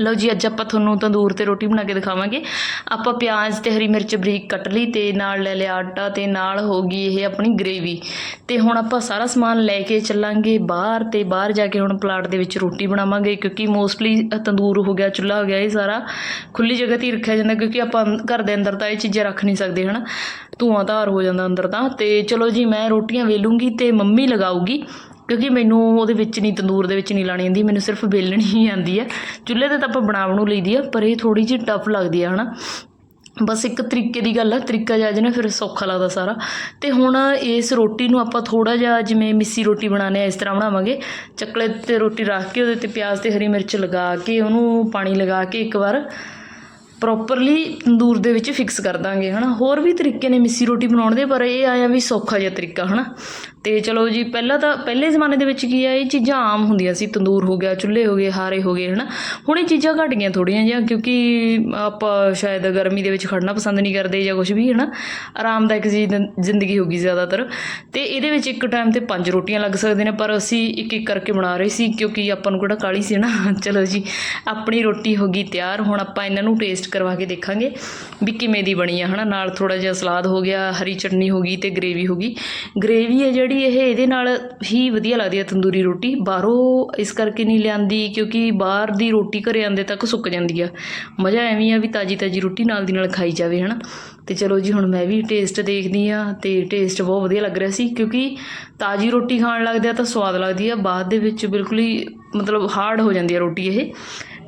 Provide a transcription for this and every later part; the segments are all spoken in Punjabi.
ਲਓ ਜੀ, ਅੱਜ ਆਪਾਂ ਤੁਹਾਨੂੰ ਤੰਦੂਰ ਤੇ ਰੋਟੀ ਬਣਾ ਕੇ ਦਿਖਾਵਾਂਗੇ। ਆਪਾਂ ਪਿਆਜ਼ ਤੇ ਹਰੀ ਮਿਰਚ ਬਰੀਕ ਕੱਟ ਲਈ ਤੇ ਨਾਲ ਲੈ ਲਿਆ ਆਟਾ ਤੇ ਨਾਲ ਹੋ ਗਈ ਇਹ ਆਪਣੀ ਗ੍ਰੇਵੀ ਤੇ ਹੁਣ ਆਪਾਂ ਸਾਰਾ ਸਮਾਨ ਲੈ ਕੇ ਚੱਲਾਂਗੇ ਬਾਹਰ ਤੇ ਬਾਹਰ ਜਾ ਕੇ ਹੁਣ ਪਲਾਟ ਦੇ ਵਿੱਚ ਰੋਟੀ ਬਣਾਵਾਂਗੇ ਕਿਉਂਕਿ ਮੋਸਟਲੀ ਤੰਦੂਰ ਹੋ ਗਿਆ, ਚੁੱਲ੍ਹਾ ਹੋ ਗਿਆ, ਇਹ ਸਾਰਾ ਖੁੱਲੀ ਜਗ੍ਹਾ ਤੇ ਹੀ ਰੱਖਿਆ ਜਾਂਦਾ ਕਿਉਂਕਿ ਆਪਾਂ ਘਰ ਦੇ ਅੰਦਰ ਤਾਂ ਇਹ ਚੀਜ਼ਾਂ ਰੱਖ ਨਹੀਂ ਸਕਦੇ, ਹਨਾ? ਧੂਆਂ ਧਾਰ ਹੋ ਜਾਂਦਾ ਅੰਦਰ ਤਾਂ। ਤੇ ਚਲੋ ਜੀ, ਮੈਂ ਰੋਟੀਆਂ ਵੇਲੂੰਗੀ ਤੇ ਮੰਮੀ ਲਗਾਊਗੀ। ਕਿਉਂਕਿ ਮੈਨੂੰ ਉਹਦੇ ਵਿੱਚ ਨਹੀਂ, ਤੰਦੂਰ ਦੇ ਵਿੱਚ ਨਹੀਂ ਲਾਣੀ ਆਉਂਦੀ, ਮੈਨੂੰ ਸਿਰਫ ਵੇਲਣੀ ਹੀ ਆਉਂਦੀ ਹੈ ਚੁੱਲ੍ਹੇ ਤੇ ਤਾਂ ਆਪਾਂ ਬਣਾ ਬਣੂ ਲਈਦੀ ਆ, ਪਰ ਇਹ ਥੋੜ੍ਹੀ ਜਿਹੀ ਟਫ ਲੱਗਦੀ ਆ, ਹਨਾ। ਬਸ ਇੱਕ ਤਰੀਕੇ ਦੀ ਗੱਲ ਆ, ਤਰੀਕਾ ਜਿਹਾ ਨਾ ਫਿਰ ਸੌਖਾ ਲੱਗਦਾ ਸਾਰਾ। ਤੇ ਹੁਣ ਇਸ ਰੋਟੀ ਨੂੰ ਆਪਾਂ ਥੋੜਾ ਜਿਹਾ ਜਿਵੇਂ ਮਿੱਸੀ ਰੋਟੀ ਬਣਾਉਂਦੇ ਆ, ਇਸ ਤਰ੍ਹਾਂ ਬਣਾਵਾਂਗੇ। ਚੱਕਲੇ ਤੇ ਰੋਟੀ ਰੱਖ ਕੇ ਉਹਦੇ ਤੇ ਪਿਆਜ਼ ਤੇ ਹਰੀ ਮਿਰਚ ਲਗਾ ਕੇ ਉਹਨੂੰ ਪਾਣੀ ਲਗਾ ਕੇ ਇੱਕ ਵਾਰ ਪ੍ਰੋਪਰਲੀ ਤੰਦੂਰ ਦੇ ਵਿੱਚ ਫਿਕਸ ਕਰ ਦਾਂਗੇ, ਹਨਾ? ਹੋਰ ਵੀ ਤਰੀਕੇ ਨੇ ਮਿੱਸੀ ਰੋਟੀ ਬਣਾਉਣ ਦੇ, ਪਰ ਇਹ ਆਇਆ ਵੀ ਸੌਖਾ ਜਿਹਾ ਤਰੀਕਾ, ਹਨਾ? ਤੇ ਚਲੋ ਜੀ, ਪਹਿਲਾਂ ਤਾਂ, ਪਹਿਲੇ ਜ਼ਮਾਨੇ ਦੇ ਵਿੱਚ ਕੀ ਆ, ਇਹ ਚੀਜ਼ਾਂ ਆਮ ਹੁੰਦੀਆਂ ਸੀ, ਤੰਦੂਰ ਹੋ ਗਿਆ, ਚੁੱਲ੍ਹੇ ਹੋ ਗਏ, ਹਾਰੇ ਹੋ ਗਏ, ਹਨਾ? ਹੁਣ ਇਹ ਚੀਜ਼ਾਂ ਘਟ ਗਈਆਂ ਥੋੜੀਆਂ ਜਿਹੀਆਂ, ਕਿਉਂਕਿ ਆਪਾਂ ਸ਼ਾਇਦ ਗਰਮੀ ਦੇ ਵਿੱਚ ਖੜਨਾ ਪਸੰਦ ਨਹੀਂ ਕਰਦੇ ਜਾਂ ਕੁਝ ਵੀ, ਹਨਾ? ਆਰਾਮਦਾਇਕ ਜੀ ਜ਼ਿੰਦਗੀ ਹੋ ਗਈ ਜ਼ਿਆਦਾਤਰ। ਤੇ ਇਹਦੇ ਵਿੱਚ ਇੱਕ ਟਾਈਮ ਤੇ ਪੰਜ ਰੋਟੀਆਂ ਲੱਗ ਸਕਦੇ ਨੇ, ਪਰ ਅਸੀਂ ਇੱਕ ਇੱਕ ਕਰਕੇ ਬਣਾ ਰਹੇ ਸੀ, ਕਿਉਂਕਿ ਆਪਾਂ ਨੂੰ ਕਿਹੜਾ ਕਾਲੀ ਸੀ ਨਾ ਚਲੋ ਜੀ, ਆਪਣੀ ਰੋਟੀ ਹੋ ਗਈ ਤਿਆਰ, ਹੁਣ ਆਪਾਂ ਇਹਨਾਂ ਨੂੰ ਟੇਸਟ ਕਰਵਾ ਕੇ ਦੇਖਾਂਗੇ ਵੀ ਕਿਵੇਂ ਦੀ ਬਣੀ ਆ, ਹਨਾ? ਨਾਲ ਥੋੜਾ ਜਿਹਾ ਸਲਾਦ ਹੋ ਗਿਆ, ਹਰੀ ਚਟਨੀ ਹੋ ਗਈ ਤੇ ਗ੍ਰੇਵੀ ਹੋ ਗਈ। ਗ੍ਰੇਵੀ ਹੈ ਜਿਹੜੀ ਇਹ, ਇਹਦੇ ਨਾਲ ਹੀ ਵਧੀਆ ਲੱਗਦੀ ਹੈ ਤੰਦੂਰੀ ਰੋਟੀ। ਬਾਹਰੋਂ ਇਸ ਕਰਕੇ ਨਹੀਂ ਲਿਆਂਦੀ ਕਿਉਂਕਿ ਬਾਹਰ ਦੀ ਰੋਟੀ ਘਰੇ ਆਂਦੇ ਤੱਕ ਸੁੱਕ ਜਾਂਦੀ ਆ। ਮਜ਼ਾ ਐਵੇਂ ਆ ਵੀ ਤਾਜੀ ਤਾਜੀ ਰੋਟੀ ਨਾਲ ਦੀ ਨਾਲ ਖਾਈ ਜਾਵੇ, ਹਨਾ? ਤੇ ਚਲੋ ਜੀ, ਹੁਣ ਮੈਂ ਵੀ ਟੇਸਟ ਦੇਖਦੀ ਆ ਤੇ ਟੇਸਟ ਬਹੁਤ ਵਧੀਆ ਲੱਗ ਰਿਹਾ ਸੀ ਕਿਉਂਕਿ ਤਾਜੀ ਰੋਟੀ ਖਾਣ ਲੱਗਦੇ ਆ ਤਾਂ ਸਵਾਦ ਲੱਗਦੀ ਆ, ਬਾਅਦ ਦੇ ਵਿੱਚ ਬਿਲਕੁਲ ਹੀ ਮਤਲਬ ਹਾਰਡ ਹੋ ਜਾਂਦੀ ਆ ਰੋਟੀ ਇਹ।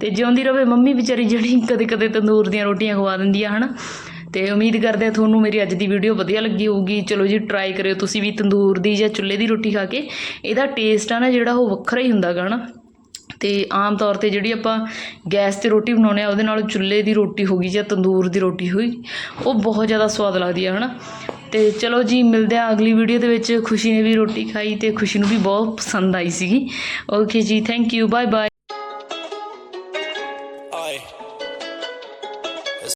ਤੇ ਜਿਉਂਦੀ ਰਵੇ ਮੰਮੀ ਵਿਚਾਰੀ ਜਿਹੜੀ ਕਦੇ ਕਦੇ ਤੰਦੂਰ ਦੀਆਂ ਰੋਟੀਆਂ ਖਵਾ ਦਿੰਦੀ ਆ, ਹਨਾ? ਤੇ ਉਮੀਦ ਕਰਦੇ ਆ ਤੁਹਾਨੂੰ ਮੇਰੀ ਅੱਜ ਦੀ ਵੀਡੀਓ ਵਧੀਆ ਲੱਗੀ ਹੋਊਗੀ। ਚਲੋ ਜੀ ਟਰਾਈ ਕਰਿਓ ਤੁਸੀਂ ਵੀ ਤੰਦੂਰ ਦੀ ਜਾਂ ਚੁੱਲ੍ਹੇ ਦੀ ਰੋਟੀ ਖਾ ਕੇ। ਇਹਦਾ ਟੇਸਟ ਆ ਨਾ ਜਿਹੜਾ ਉਹ ਵੱਖਰਾ ਹੀ ਹੁੰਦਾ ਗਾ ਅਤੇ ਆਮ ਤੌਰ 'ਤੇ ਜਿਹੜੀ ਆਪਾਂ ਗੈਸ 'ਤੇ ਰੋਟੀ ਬਣਾਉਂਦੇ ਹਾਂ, ਉਹਦੇ ਨਾਲੋਂ ਚੁੱਲ੍ਹੇ ਦੀ ਰੋਟੀ ਹੋ ਗਈ ਜਾਂ ਤੰਦੂਰ ਦੀ ਰੋਟੀ ਹੋਈ, ਉਹ ਬਹੁਤ ਜ਼ਿਆਦਾ ਸਵਾਦ ਲੱਗਦੀ ਆ ਹੈ ਨਾ ਅਤੇ ਚਲੋ ਜੀ, ਮਿਲਦੇ ਹਾਂ ਅਗਲੀ ਵੀਡੀਓ ਦੇ ਵਿੱਚ। ਖੁਸ਼ੀ ਨੇ ਵੀ ਰੋਟੀ ਖਾਈ ਅਤੇ ਖੁਸ਼ੀ ਨੂੰ ਵੀ ਬਹੁਤ ਪਸੰਦ ਆਈ ਸੀਗੀ। ਓਕੇ ਜੀ ਥੈਂਕ ਯੂ ਬਾਏ ਬਾਏ